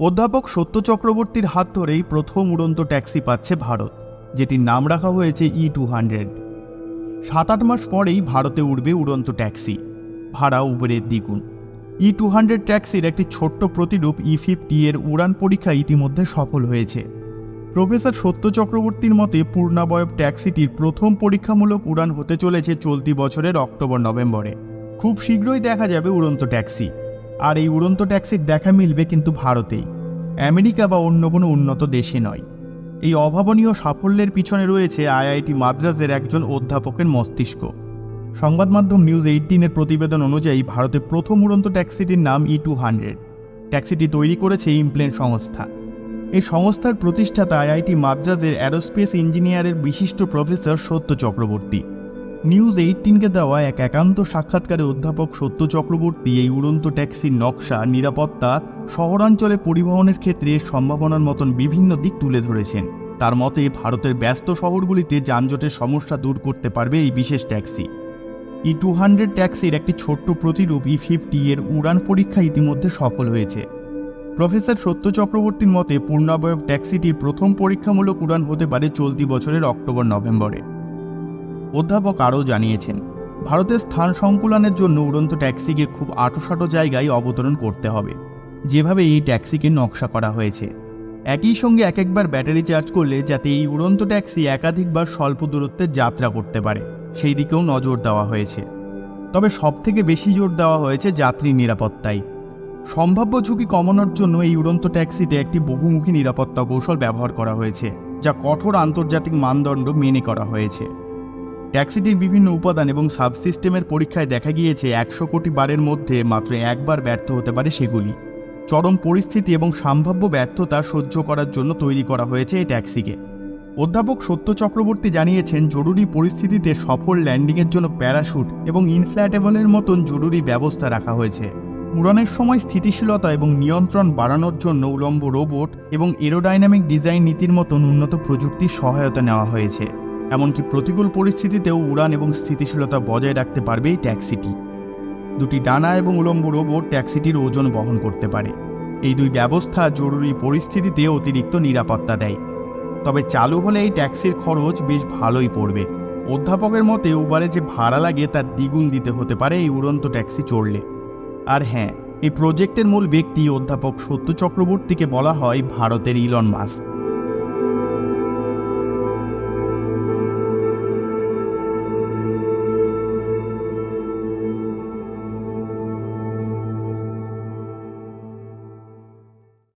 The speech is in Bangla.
অধ্যাপক সত্য চক্রবর্তীর হাত ধরেই প্রথম উড়ন্ত ট্যাক্সি পাচ্ছে ভারত, যেটির নাম রাখা হয়েছে ই টু হান্ড্রেড সাত আট মাস পরেই ভারতে উড়বে উড়ন্ত ট্যাক্সি। ভাড়া উবেরের দ্বিগুণ। ই টু হান্ড্রেড ট্যাক্সির একটি ছোট্ট প্রতিরূপ ই ফিফটি এর উড়ান পরীক্ষা ইতিমধ্যে সফল হয়েছে। প্রফেসর সত্য চক্রবর্তীর মতে পূর্ণাবয়ব ট্যাক্সিটির প্রথম পরীক্ষামূলক উড়ান হতে চলেছে চলতি বছরের অক্টোবর নভেম্বরে খুব শীঘ্রই দেখা যাবে উড়ন্ত ট্যাক্সি। আর এই উড়ন্ত ট্যাক্সির দেখা মিলবে কিন্তু ভারতেই। আমেরিকা বা অন্য কোনো উন্নত দেশে নয়। এই অভাবনীয় সাফল্যের পিছনে রয়েছে আইআইটি মাদ্রাজের একজন অধ্যাপকের মস্তিষ্ক। সংবাদ মাধ্যম নিউজ এইটিনের প্রতিবেদন অনুযায়ী ভারতে প্রথম উড়ন্ত ট্যাক্সিটির নাম ই টু হান্ড্রেড। ট্যাক্সিটি তৈরি করেছে ইমপ্লেন সংস্থা। এই সংস্থার প্রতিষ্ঠাতা আইআইটি মাদ্রাজের অ্যারোস্পেস ইঞ্জিনিয়ারের বিশিষ্ট প্রফেসর সত্য চক্রবর্তী। নিউজ এইটিনকে দেওয়া এক একান্ত সাক্ষাৎকারে অধ্যাপক সত্য চক্রবর্তী এই উড়ন্ত ট্যাক্সির নকশা, নিরাপত্তা, শহরাঞ্চলে পরিবহনের ক্ষেত্রে সম্ভাবনার মতন বিভিন্ন দিক তুলে ধরেছেন। তার মতে, ভারতের ব্যস্ত শহরগুলিতে যানজটের সমস্যা দূর করতে পারবে এই বিশেষ ট্যাক্সি। ই টু হান্ড্রেড ট্যাক্সির একটি ছোট্ট প্রতিরূপ ই ফিফটি এর উড়ান পরীক্ষা ইতিমধ্যে সফল হয়েছে। প্রফেসর সত্য চক্রবর্তীর মতে, পূর্ণাবয়ব ট্যাক্সিটির প্রথম পরীক্ষামূলক উড়ান হতে পারে চলতি বছরের অক্টোবর নভেম্বরে অধ্যাপক আরও জানিয়েছেন, ভারতের স্থান সংকুলনের জন্য উড়ন্ত ট্যাক্সিকে খুব আটোসাটো জায়গায় অবতরণ করতে হবে। যেভাবে এই ট্যাক্সিকে নকশা করা হয়েছে। একই সঙ্গে এক একবার ব্যাটারি চার্জ করলে যাতে এই উড়ন্ত ট্যাক্সি একাধিকবার স্বল্প দূরত্বে যাত্রা করতে পারে, সেই দিকেও নজর দেওয়া হয়েছে। তবে সবথেকে বেশি জোর দেওয়া হয়েছে যাত্রী নিরাপত্তায়। সম্ভাব্য ঝুঁকি কমানোর জন্য এই উড়ন্ত ট্যাক্সিতে একটি বহুমুখী নিরাপত্তা কৌশল ব্যবহার করা হয়েছে, যা কঠোর আন্তর্জাতিক মানদণ্ড মেনে করা হয়েছে। ট্যাক্সিটির বিভিন্ন উপাদান এবং সাবসিস্টেমের পরীক্ষায় দেখা গিয়েছে একশো কোটি বারের মধ্যে মাত্র একবার ব্যর্থ হতে পারে সেগুলি। চরম পরিস্থিতি এবং সম্ভাব্য ব্যর্থতা সহ্য করার জন্য তৈরি করা হয়েছে এই ট্যাক্সিকে। অধ্যাপক সত্য চক্রবর্তী জানিয়েছেন, জরুরি পরিস্থিতিতে সফল ল্যান্ডিংয়ের জন্য প্যারাশুট এবং ইনফ্ল্যাটেবলের মতন জরুরি ব্যবস্থা রাখা হয়েছে। উড়ানের সময় স্থিতিশীলতা এবং নিয়ন্ত্রণ বাড়ানোর জন্য উলম্ব রোবট এবং এরোডাইনামিক ডিজাইন নীতির মতন উন্নত প্রযুক্তির সহায়তা নেওয়া হয়েছে। এমনকি প্রতিকূল পরিস্থিতিতেও উড়ান এবং স্থিতিশীলতা বজায় রাখতে পারবে এই ট্যাক্সিটি দুটি ডানা এবং উলম্ব রোবট ট্যাক্সিটির ওজন বহন করতে পারে। এই দুই ব্যবস্থা জরুরি পরিস্থিতিতে অতিরিক্ত নিরাপত্তা দেয়। তবে চালু হলে এই ট্যাক্সির খরচ বেশ ভালোই পড়বে। অধ্যাপকের মতে, উবারে যে ভাড়া লাগে তার দ্বিগুণ দিতে হতে পারে এই উড়ন্ত ট্যাক্সি চড়লে। আর হ্যাঁ এই প্রজেক্টের মূল ব্যক্তি অধ্যাপক সত্য চক্রবর্তীকে বলা হয় ভারতের ইলন মাস্ক।